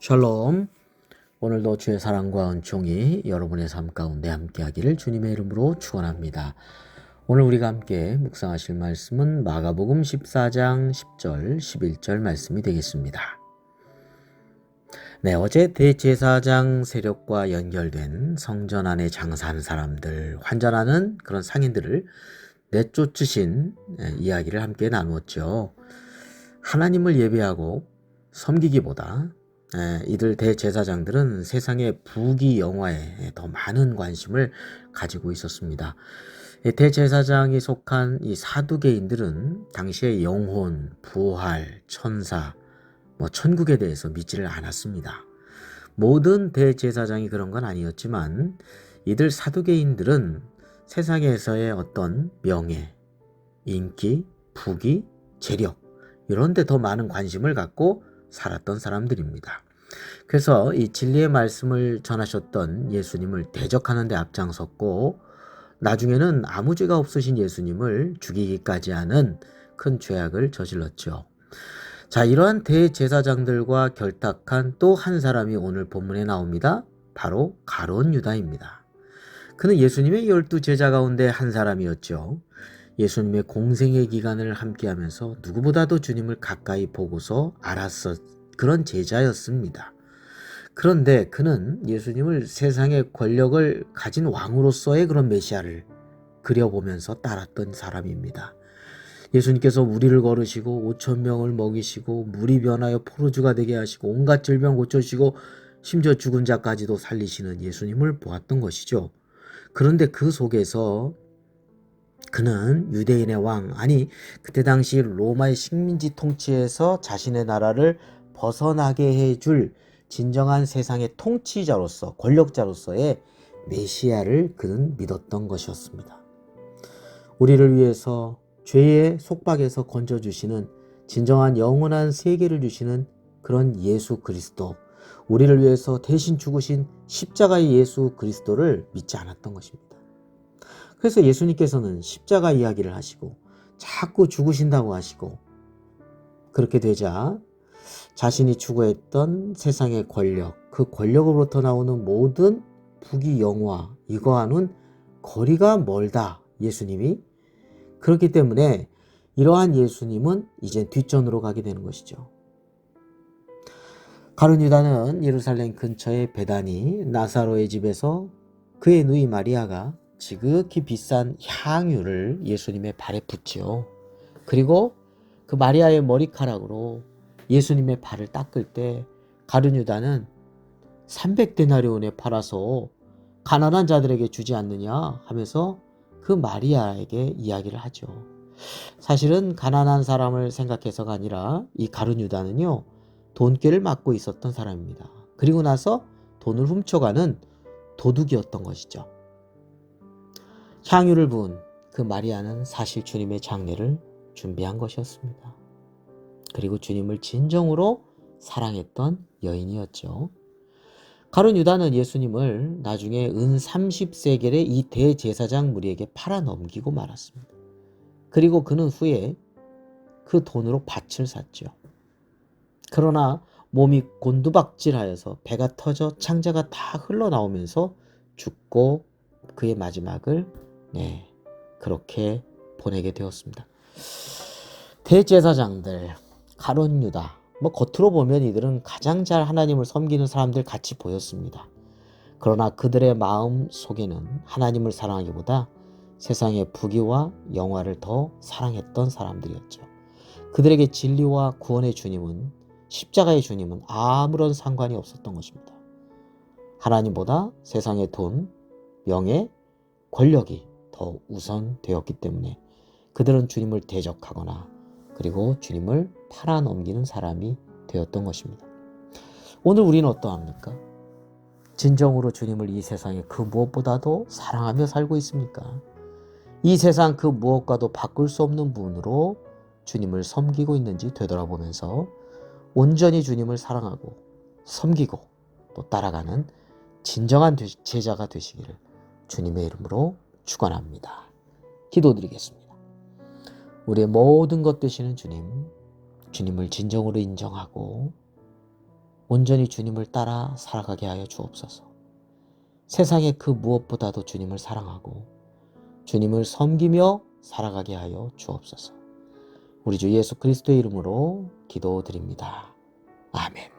샬롬. 오늘도 주의 사랑과 은총이 여러분의 삶 가운데 함께하기를 주님의 이름으로 축원합니다. 오늘 우리가 함께 묵상하실 말씀은 마가복음 14장 10절, 11절 말씀이 되겠습니다. 네, 어제 대제사장 세력과 연결된 성전 안에 장사하는 사람들, 환전하는 그런 상인들을 내쫓으신 예, 이야기를 함께 나누었죠. 하나님을 예배하고 섬기기보다 예, 이들 대제사장들은 세상의 부귀 영화에 더 많은 관심을 가지고 있었습니다. 대제사장이 속한 이 사두개인들은 당시의 영혼, 부활, 천사, 뭐 천국에 대해서 믿지를 않았습니다. 모든 대제사장이 그런 건 아니었지만 이들 사두개인들은 세상에서의 어떤 명예, 인기, 부귀, 재력 이런 데 더 많은 관심을 갖고 살았던 사람들입니다. 그래서 이 진리의 말씀을 전하셨던 예수님을 대적하는 데 앞장섰고 나중에는 아무 죄가 없으신 예수님을 죽이기까지 하는 큰 죄악을 저질렀죠. 자, 이러한 대제사장들과 결탁한 또 한 사람이 오늘 본문에 나옵니다. 바로 가론 유다입니다. 그는 예수님의 열두 제자 가운데 한 사람이었죠. 예수님의 공생의 기간을 함께 하면서 누구보다도 주님을 가까이 보고서 알았었 그런 제자였습니다. 그런데 그는 예수님을 세상의 권력을 가진 왕으로서의 그런 메시아를 그려보면서 따랐던 사람입니다. 예수님께서 우리를 걸으시고 5천 명을 먹이시고 물이 변하여 포로주가 되게 하시고 온갖 질병 고쳐주시고 심지어 죽은 자까지도 살리시는 예수님을 보았던 것이죠. 그런데 그 속에서 그는 유대인의 왕, 아니, 그때 당시 로마의 식민지 통치에서 자신의 나라를 벗어나게 해줄 진정한 세상의 통치자로서, 권력자로서의 메시아를 그는 믿었던 것이었습니다. 우리를 위해서 죄의 속박에서 건져주시는 진정한 영원한 세계를 주시는 그런 예수 그리스도, 우리를 위해서 대신 죽으신 십자가의 예수 그리스도를 믿지 않았던 것입니다. 그래서 예수님께서는 십자가 이야기를 하시고 자꾸 죽으신다고 하시고 그렇게 되자 자신이 추구했던 세상의 권력, 그 권력으로부터 나오는 모든 부귀 영화 이거와는 거리가 멀다. 예수님이 그렇기 때문에 이러한 예수님은 이제 뒷전으로 가게 되는 것이죠. 가룟 유다는 예루살렘 근처의 베다니 나사로의 집에서 그의 누이 마리아가 지극히 비싼 향유를 예수님의 발에 붓지요. 그리고 그 마리아의 머리카락으로 예수님의 발을 닦을 때 가룟 유다는 300데나리온에 팔아서 가난한 자들에게 주지 않느냐 하면서 그 마리아에게 이야기를 하죠. 사실은 가난한 사람을 생각해서가 아니라 이 가룟 유다는요 돈꾀를 맡고 있었던 사람입니다. 그리고 나서 돈을 훔쳐가는 도둑이었던 것이죠. 향유를 부은 그 마리아는 사실 주님의 장례를 준비한 것이었습니다. 그리고 주님을 진정으로 사랑했던 여인이었죠. 가론 유다는 예수님을 나중에 은 30세겔의 이 대제사장 무리에게 팔아 넘기고 말았습니다. 그리고 그는 후에 그 돈으로 밭을 샀죠. 그러나 몸이 곤두박질하여서 배가 터져 창자가 다 흘러나오면서 죽고 그의 마지막을 네, 그렇게 보내게 되었습니다. 대제사장들, 가론 유다, 뭐 겉으로 보면 이들은 가장 잘 하나님을 섬기는 사람들 같이 보였습니다. 그러나 그들의 마음 속에는 하나님을 사랑하기보다 세상의 부귀와 영화를 더 사랑했던 사람들이었죠. 그들에게 진리와 구원의 주님은 십자가의 주님은 아무런 상관이 없었던 것입니다. 하나님보다 세상의 돈, 명예, 권력이 더 우선되었기 때문에 그들은 주님을 대적하거나 그리고 주님을 팔아넘기는 사람이 되었던 것입니다. 오늘 우리는 어떠합니까? 진정으로 주님을 이 세상에 그 무엇보다도 사랑하며 살고 있습니까? 이 세상 그 무엇과도 바꿀 수 없는 분으로 주님을 섬기고 있는지 되돌아보면서 온전히 주님을 사랑하고 섬기고 또 따라가는 진정한 제자가 되시기를 주님의 이름으로 축원합니다. 기도드리겠습니다. 우리의 모든 것 되시는 주님, 주님을 진정으로 인정하고 온전히 주님을 따라 살아가게 하여 주옵소서. 세상의 그 무엇보다도 주님을 사랑하고 주님을 섬기며 살아가게 하여 주옵소서. 우리 주 예수 그리스도의 이름으로 기도드립니다. 아멘.